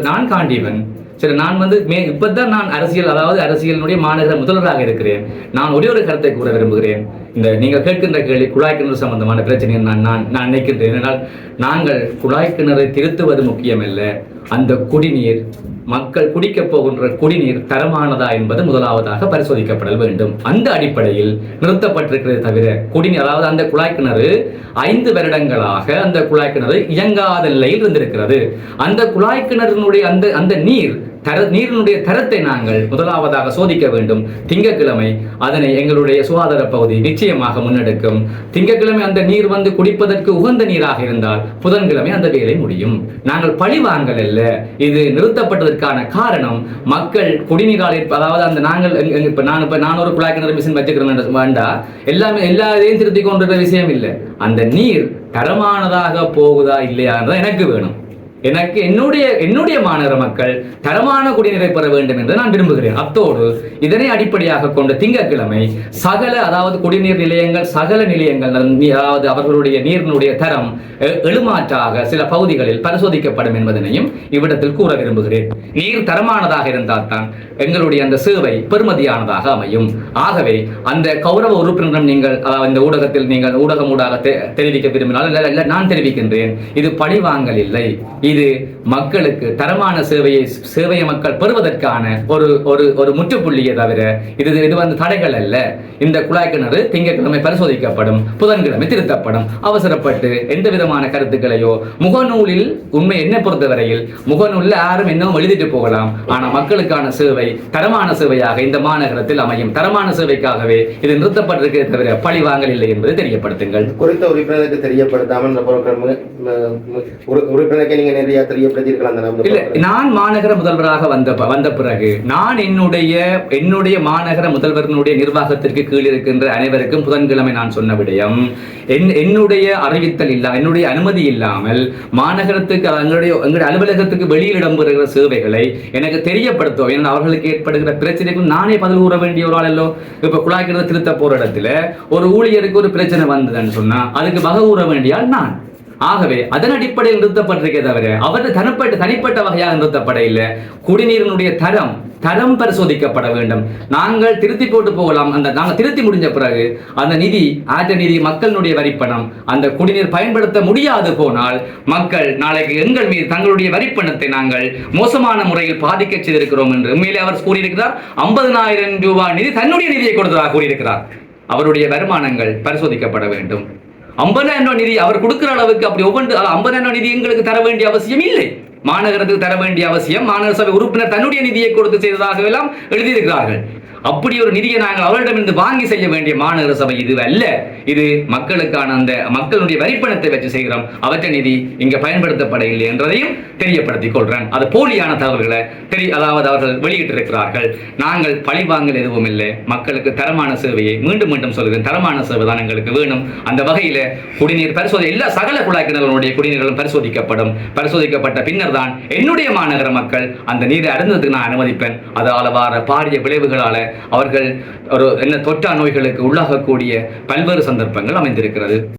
நான் காண்டியவன் சரி நான் வந்து மே இப்பதான் நான் அரசியல் அதாவது அரசியலினுடைய மாநகர முதல்வராக இருக்கிறேன். நான் ஒரே ஒரு கருத்தை கூற விரும்புகிறேன். இந்த நீங்கள் கேட்கின்ற கேள்வி குழாய் கிணறு சம்பந்தமான பிரச்சனையை நான் நான் நான் நினைக்கின்றேன். ஏனால் நாங்கள் குழாய் கிணறை திருத்துவது முக்கியமல்ல. அந்த குடிநீர் மக்கள் குடிக்கப் போகின்ற குடிநீர் தரமானதா என்பது முதலாவதாக பரிசோதிக்கப்படல் வேண்டும். அந்த அடிப்படையில் நிறுத்தப்பட்டிருக்கிறது தவிர குடிநீர் அதாவது அந்த குழாய் கிணறு ஐந்து வருடங்களாக அந்த குழாய் கிணறு இயங்காத நிலையில் இருந்திருக்கிறது. அந்த குழாய் கிணறினுடைய அந்த அந்த நீர் தர நீரினுடைய தரத்தை நாங்கள் முதலாவதாக சோதிக்க வேண்டும். திங்கட்கிழமை அதனை எங்களுடைய சுகாதார பகுதி நிச்சயமாக முன்னெடுக்கும். திங்கட்கிழமை அந்த நீர் வந்து குடிப்பதற்கு உகந்த நீராக இருந்தால் புதன்கிழமை அந்த வேலை முடியும். நாங்கள் பழி வாங்கல் அல்ல. இது நிறுத்தப்பட்டதற்கான காரணம் மக்கள் குடிநீரால் அதாவது அந்த நாங்கள் இப்போ இப்ப நான் இப்ப நான் ஒரு குழாய் கிணறு மிஷின் வச்சுக்கிறேன் வேண்டா எல்லாமே எல்லா இதையும் திருத்தி கொண்டிருக்கிற விஷயம் இல்லை. அந்த நீர் தரமானதாக போகுதா இல்லையான்றதான் எனக்கு வேணும். எனக்கு என்னுடைய என்னுடைய மாநகர மக்கள் தரமான குடிநீரை பெற வேண்டும் என்று நான் விரும்புகிறேன். அத்தோடு இதனை அடிப்படையாக கொண்ட திங்கட்கிழமை சகல அதாவது குடிநீர் நிலையங்கள் சகல நிலையங்கள் அதாவது அவர்களுடைய நீரினுடைய தரம் எழுமாற்றாக சில பகுதிகளில் பரிசோதிக்கப்படும் என்பதனையும் இவ்விடத்தில் கூற விரும்புகிறேன். நீர் தரமானதாக இருந்தால் தான் எங்களுடைய அந்த சேவை பெருமதியானதாக அமையும். ஆகவே அந்த கௌரவ உறுப்பினரிடம் நீங்கள் அதாவது இந்த ஊடகத்தில் நீங்கள் ஊடகம் ஊடாக தெ- தெரிவிக்க விரும்பினால் நான் தெரிவிக்கின்றேன். இது பழிவாங்கல் இல்லை. இது மக்களுக்கு தரமான சேவையை சேவையை மக்கள் பெறுவதற்கான ஒரு ஒரு ஒரு முற்றுப்புள்ளியை தவிர இது இது வந்து தடைகள் அல்ல. இந்த குழாய் கிணறு திங்கட்கிழமை பரிசோதிக்கப்படும் புதன்கிழமை திருத்தப்படும். அவசரப்பட்டு எந்த விதமான கருத்துக்களையோ முகநூலில் உண்மை என்ன பொறுத்தவரையில் முகநூலில் யாரும் என்னவும் எழுதிட்டு போகலாம். ஆனால் மக்களுக்கான சேவை தரமான சேவையாக இந்த மாநகரத்தில் அமையும். தரமான சேவைக்காகவே இது நிறுத்தப்பட்டிருக்கிறதே தவிர பழி வாங்கல் இல்லை என்பதை தெரியப்படுத்துங்கள். குறித்த உறுப்பினருக்கு தெரியப்படுத்தாமல் உறுப்பினருக்கு நீங்கள் நிறைய தெரியப்படுத்தியிருக்கலாம் இல்ல நான் மாநகர முதல்வராக வந்த வந்த பிறகு நான் என்னுடைய என்னுடைய மாநகர முதல்வரினுடைய நிர்வாகத்திற்கு கீழ் இருக்கின்ற அனைவருக்கும் புதன்கிழமை நான் சொன்ன விடயம் என் என்னுடைய அறிவித்தல் இல்லா என்னுடைய அனுமதி இல்லாமல் மாநகரத்துக்கு எங்களுடைய எங்களுடைய அலுவலகத்துக்கு வெளியில் இடம்பெறுகிற சேவைகளை எனக்கு தெரியப்படுத்துவோம் ஏன்னா அவர்களுக்கு ஏற்படுகிற பிரச்சனைக்கு நானே பதில் கூற வேண்டிய ஒரு ஆள் அல்லோ இப்ப குழாய்க்கிறது திருத்த போற இடத்துல ஒரு ஊழியருக்கு ஒரு பிரச்சனை வந்ததுன்னு சொன்னா அதுக்கு வகை கூற வேண்டிய ஆள் நான். ஆகவே அதன் அடிப்படையில் நிறுத்தப்பட்டிருக்கே தவிர அவரது தனிப்பட்ட தனிப்பட்ட வகையாக நிறுத்தப்பட இல்லை குடிநீரினுடைய தரம் தரம் பரிசோதிக்கப்பட வேண்டும். நாங்கள் திருத்தி போட்டு போகலாம். அந்த நாங்கள் திருத்தி முடிஞ்ச பிறகு அந்த நிதி ஆற்ற நிதி மக்களுடைய வரிப்பணம் அந்த குடிநீர் பயன்படுத்த முடியாது போனால் மக்கள் நாளைக்கு எங்கள் மீது தங்களுடைய வரிப்பணத்தை நாங்கள் மோசமான முறையில் பாதிக்க செய்திருக்கிறோம் என்று உண்மையிலே அவர் கூறியிருக்கிறார். ஐம்பதனாயிரம் ரூபாய் நிதி தன்னுடைய நிதியை கொடுத்ததாக கூறியிருக்கிறார். அவருடைய வருமானங்கள் பரிசோதிக்கப்பட வேண்டும். ஐம்பதாயிரம் நிதி அவர் கொடுக்கிற அளவுக்கு அப்படி ஒவ்வொன்று ஐம்பதாயிரம் நிதி எங்களுக்கு தர வேண்டிய அவசியம் இல்லை. மாநகரத்துக்கு தர வேண்டிய அவசியம் மாநகர சபை உறுப்பினர் தன்னுடைய நிதியை கொடுத்து செய்ததாக எல்லாம் எழுதியிருக்கிறார்கள். அப்படி ஒரு நிதியை நாங்கள் அவர்களிடமிருந்து வாங்கி செய்ய வேண்டிய மாநகர சபை இது அல்ல. இது மக்களுக்கான அந்த மக்களுடைய வரிப்பணத்தை வச்சு செய்கிறோம். அவற்றை நிதி இங்க பயன்படுத்தப்பட இல்லை என்றதையும் தெரியப்படுத்திக் கொள்றேன். அது போலியான தகவல்களை தெரிய அதாவது அவர்கள் வெளியிட்டிருக்கிறார்கள். நாங்கள் பழிவாங்கல் எதுவும் இல்லை. மக்களுக்கு தரமான சேவையை மீண்டும் மீண்டும் சொல்கிறேன். தரமான சேவை தான் எங்களுக்கு வேணும். அந்த வகையில் குடிநீர் பரிசோதனை எல்லா சகல குழாய் கிணறுகளுடைய குடிநீர்களும் பரிசோதிக்கப்படும். பரிசோதிக்கப்பட்ட பின்னர் தான் என்னுடைய மாநகர மக்கள் அந்த நீரை அருந்ததுக்கு நான் அனுமதிப்பேன். அதால் வார பாரிய விளைவுகளால் அவர்கள் ஒரு என்ன தொற்றா நோய்களுக்கு உள்ளாகக்கூடிய பல்வேறு சந்தர்ப்பங்கள் அமைந்திருக்கிறது.